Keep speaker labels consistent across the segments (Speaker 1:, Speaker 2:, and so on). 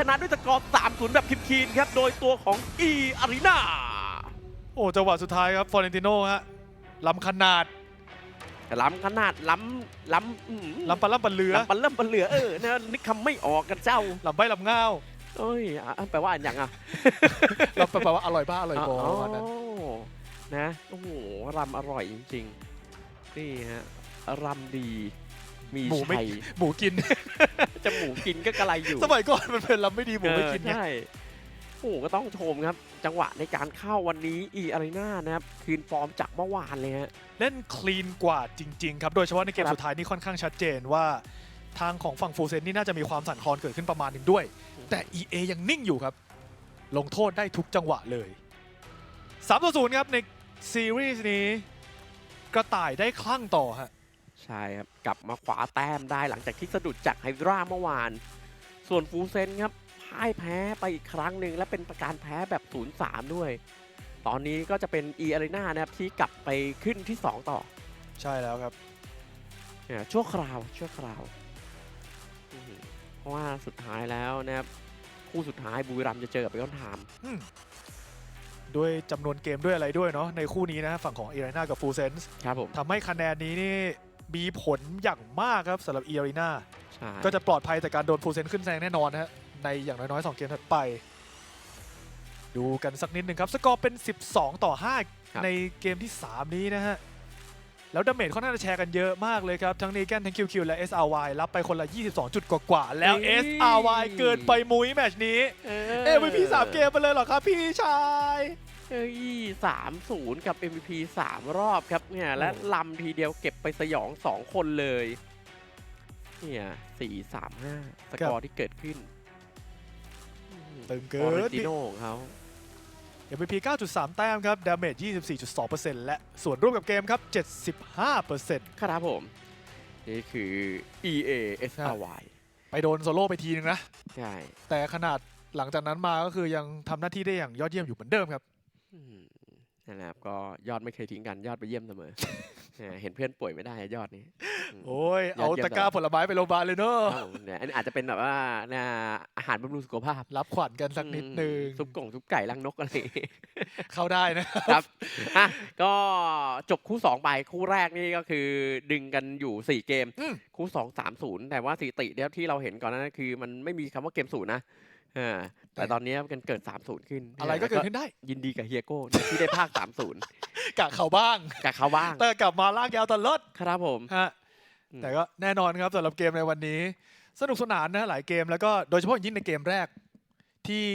Speaker 1: ชนะด้วยสกอร์3-0 แบบคีนๆครับ โดยตัวของ E Arena
Speaker 2: โอ้จังหวะสุดท้ายครับฟอเรนติโนฮะลำขนาด
Speaker 1: ล้ำขนาดล้ำล้ำอื้อหือ
Speaker 2: ลำปลาล่ำปลาเรือ
Speaker 1: ล้ำปันเริ่มปันเหลือเออนะนึกคำไม่ออกกันเจ้า
Speaker 2: ลำใบลำเงา
Speaker 1: เอ้ยอะแปลว่าอันอย่างอะ
Speaker 2: ลำแปลว่าอร่อยบ้าอร่อยบอประมาณนั้น
Speaker 1: นะโอ้โหรำอร่อยจริงๆนี่ฮะรำดี มี
Speaker 2: หมูไม่
Speaker 1: ชัย
Speaker 2: หมูกิน
Speaker 1: จะหมูกินก็กระไรอยู่
Speaker 2: สมัยก่อนมันเป็นลำไม่ดีหมูไม่กิน
Speaker 1: เออ
Speaker 2: ไง
Speaker 1: ใช่โอ้โหก็ต้องชมครับ จังหวะในการเข้าวันนี้อีอารีนานะครับ คืนฟอร์มจากเมื่อวานเลยฮะ
Speaker 2: เล่นคลีนกว่าจริง ๆ ครับ โดยเฉพาะในเกม
Speaker 1: ครับ
Speaker 2: สุดท้ายนี่ค่อนข้างชัดเจนว่า ทางของฝั่งฟูเซนนี่น่าจะมีความสั่นคลอนเกิดขึ้นประมาณหนึ่งด้วย แต่ EA ยังนิ่งอยู่ครับ ลงโทษได้ทุกจังหวะเลย3ต่อ0ครับในซีรีส์นี้ กระต่ายได้คลั่งต่อฮะ
Speaker 1: ใช่ครับ กลับมาขวาแต้มได้หลังจากที่สะดุดจากไฮดราเมื่อวาน ส่วนฟูเซนครับพ่ายแพ้ไปอีกครั้งหนึ่งและเป็นประการแพ้แบบ 0-3 ด้วย ตอนนี้ก็จะเป็นอีอารีนานะครับที่กลับไปขึ้นที่ 2 ต่อ
Speaker 2: ใช่แล้วครับ
Speaker 1: เนี่ยชั่วคราวชั่วคราวอืมเพราะว่าสุดท้ายแล้วนะครับคู่สุดท้ายบุรีรัมย์จะเจอกับเบคอนไทม์
Speaker 2: อืมด้วยจำนวนเกมด้วยอะไรด้วยเนาะในคู่นี้นะฝั่งของเอเรนากับฟูเซนส์
Speaker 1: ครับผม
Speaker 2: ทำให้คะแนนนี้นี่ มีผลอย่างมากครับสำหรับเอเรนา
Speaker 1: ใช่
Speaker 2: ก็จะปลอดภัยจากการโดนฟูเซนขึ้นแซงแน่นอนนะฮะในอย่างน้อยๆ 2 เกมถัดไป ดูกันสักนิดหนึ่งครับ สกอร์เป็น 12 ต่อ 5 ในเกมที่ 3 นี้นะฮะ แล้วดาเมจเขาน่าจะแชร์กันเยอะมากเลยครับ ทั้งนีแกนทั้งคิวคิวและ SRY รับไปคนละ 22 จุดกว่าๆ แล้ว SRY เกินไปมุ้ยแมตชนี้
Speaker 1: เอ
Speaker 2: MVP 3 เกมไปเลยเหรอครับพี่ชาย
Speaker 1: เอ้ยสามศูนย์กับ MVP สามรอบครับเนี่ยและลำทีเดียวเก็บไปสยองสองคนเลยเนี่ยสี่สามห้าสกอร์ที่เกิดขึ้น
Speaker 2: ตึง
Speaker 1: ฟ
Speaker 2: เกิ
Speaker 1: อร์เร
Speaker 2: น
Speaker 1: นติโนของเขา
Speaker 2: MVP 9.3 แต้มครับดาเมจ24.2%และส่วนร่วมกับเกมครับ 75%
Speaker 1: ครับผม นี่คือ EA SRY
Speaker 2: ไปโดนโซโล่ไปทีนึงนะ
Speaker 1: ใช่
Speaker 2: แต่ขนาดหลังจากนั้นมาก็คือยังทำหน้าที่ได้อย่างยอดเยี่ยมอยู่เหมือนเดิมครับ
Speaker 1: อืม นั่นแหละครับก็ยอดไม่เคยทิ้งกันยอดไปเยี่ยมเสมอเนี่ยเห็นเพื่อนป่วยไม่ได้อะยอดนี้ม
Speaker 2: โอ้ย
Speaker 1: ยอด
Speaker 2: เอา
Speaker 1: เยี่ยม
Speaker 2: ตะกร้าผลไม้ไปโรงพยาบาลเลยเนอะ
Speaker 1: ครับผมเนี่ยอันนี้อาจจะเป็นแบบว่าเนี่ยอาหารบำรุงสุขภาพ
Speaker 2: รับขวัญกันสักนิดนึง
Speaker 1: อืมซุปกงซุปไก่ลังนกอะไร
Speaker 2: เข้าได้นะ
Speaker 1: ครับอะก็จบคู่ 2 ไปคู่แรกนี่ก็คือดึงกันอยู่ 4 เกม
Speaker 2: อืม
Speaker 1: คู่ 2 3 0 แต่ว่าสถิติเนี่ยที่เราเห็นก่อนหนานั้นคือมันไม่มีคำว่าเกมศูนย์นะ อ่าแต่ตอนนี้มันเกิด 3 0 ขึ้น
Speaker 2: อะไรก็เกิดขึ้นได้
Speaker 1: ยินดีกับเฮียโก้ที่ได้ภาค 3 0
Speaker 2: กะเขาบ้าง
Speaker 1: กับเขาบ้าง
Speaker 2: แต่กลับมาลากยาวตลอด
Speaker 1: ครับผม
Speaker 2: ฮะ
Speaker 1: อืม
Speaker 2: แต่ก็แน่นอนครับสำหรับเกมในวันนี้ สนุกสนานนะหลายเกมแล้วก็โดยเฉพาะอย่างยิ่งในเกมแรกที่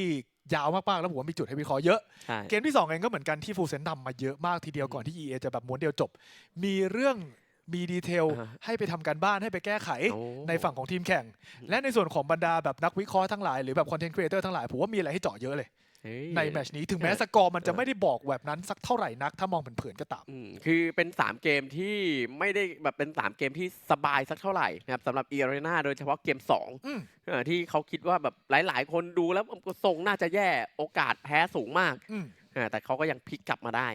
Speaker 2: ยาวมากๆ แล้วผมว่ามีจุดให้วิเคราะห์เยอะ
Speaker 1: ใช่
Speaker 2: เกมที่2เองก็เหมือนกันที่ฟูเซนนำมาเยอะมากทีเดียวก่อนที่ EA จะแบบม้วนเดียวจบ มีเรื่อง มีดีเทล
Speaker 1: อ่าฮะ
Speaker 2: ให้ไปทำการบ้านให้ไปแก้ไข
Speaker 1: โอ้
Speaker 2: ในฝั่งของทีมแข่ง และในส่วนของบรรดาแบบนักวิเคราะห์ทั้งหลายหรือแบบคอนเทนต์ครีเอเตอร์ทั้งหลายผมว่ามีอะไรให้เจาะเยอะเลย
Speaker 1: เฮ้ย
Speaker 2: ในแมตชนี้ถึงแม้
Speaker 1: ใช่
Speaker 2: สกอร์มันจะไม่ได้บอกแบบนั้นสักเท่าไหร่นักถ้ามองเผินๆก็ตาม
Speaker 1: อืมคือเป็น 3 เกมที่ไม่ได้แบบเป็น 3 เกมที่สบายสักเท่าไหร่นะครับสำหรับเอเรนาโดยเฉพาะเกม2
Speaker 2: อืม
Speaker 1: เอ่อที่เขาคิดว่าแบบหลาย ๆ คนดูแล้วทรงน่าจะแย่โอกาสแพ้สูงมาก
Speaker 2: อืม
Speaker 1: เออแต่เขาก็ยังพลิกกลับมาได้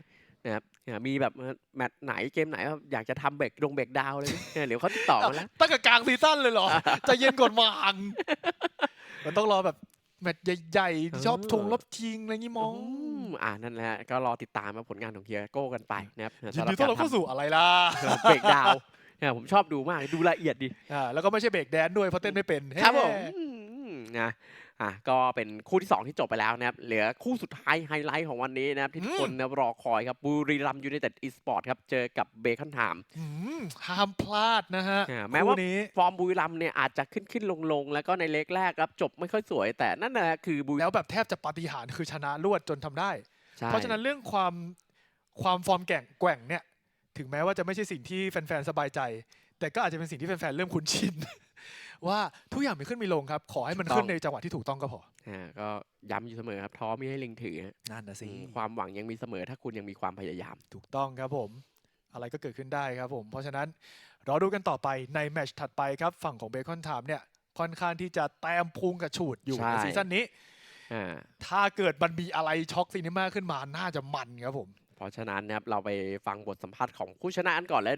Speaker 1: นะครับเออมีแบบแมตช์ไหนเกมไหนว่าอยากจะทำเบรกดงเบรกดาวน์เลยไหมเออเดี๋ยวเขาติดต่อมาแล้ว
Speaker 2: ตั้งแต่กลางซีซั่นเลยเหรอใจะเย็นก่อนวางมันต้องรอแบบแมตช์ใหญ่ๆที่ชอบ
Speaker 1: เออ
Speaker 2: ทงรอบชิงอะไรงี้มอง
Speaker 1: มอ่านั่นแหละก็รอติดตามมาผลงานของเฮียโก้กันไปนะครับ
Speaker 2: ยินดีต้อนรับเข้าสู่อะไรล่ะ
Speaker 1: เบรกดาวน์เนี่ยผมชอบดูมากดูละเอียดดี
Speaker 2: อ่าแล้วก็ไม่ใช่เบรกแดนซ์ด้วยเพราะเต้นไม่เป็น
Speaker 1: ครับผม
Speaker 2: แฮ่
Speaker 1: อืมนะ อะก็เป็นคู่ที่ 2 ที่จบไปแล้วนะครับ เหลือคู่สุดท้ายไฮไลท์ของวันนี้นะครับ ที่ทุกคนนะครับรอคอยครับ บุรีรัมยูไนเต็ดอีสปอร์ตครับ เจอกับเบคอนไทม์
Speaker 2: อืมห้ามพลาดนะฮะ
Speaker 1: อ่าแม้ว่า
Speaker 2: คู่นี้
Speaker 1: ฟอร์มบุรีรัมเนี่ยอาจจะขึ้นขึ้นลงลงๆแล้วก็ในเล็กแรกครับ จบไม่ค่อยสวย แต่นั่นแหละคือบุรี
Speaker 2: แล้วแบบแทบจะปาฏิหาริย์คือชนะรวดจนทำได้
Speaker 1: ใช่
Speaker 2: เพราะฉะนั้นเรื่องความความฟอร์มแกร่งแกว่งเนี่ยถึงแม้ว่าจะไม่ใช่สิ่งที่แฟนๆสบายใจ แต่ก็อาจจะเป็นสิ่งที่แฟนๆเริ่มคุ้นชิน ว่าทุกอย่างมีขึ้นมีลงครับ ขอให้มันขึ้นในจังหวะที่ถูกต้องก็พอ
Speaker 1: อ่าก็ย้ำอยู่เสมอครับท้อมีให้ลิงถือฮะ
Speaker 2: นั่นนะสิ
Speaker 1: อืมความหวังยังมีเสมอถ้าคุณยังมีความพยายาม
Speaker 2: ถูกต้องครับผม อะไรก็เกิดขึ้นได้ครับผม เพราะฉะนั้นรอดูกันต่อไปในแมตช์ถัดไปครับฝั่งของเบคอนไทม์เนี่ยค่อนข้างที่จะแต้มพุงกระฉูดอยู่
Speaker 1: ใช่
Speaker 2: ในซีซั่นนี้
Speaker 1: อ่า
Speaker 2: ถ้าเกิดมันมีอะไรช็อกซีนิม่าขึ้นมาน่าจะมันครับผม
Speaker 1: เพราะฉะนั้นนะครับเราไปฟังบทสัมภาษณ์ของผู้ชนะกันก่อนแล้ว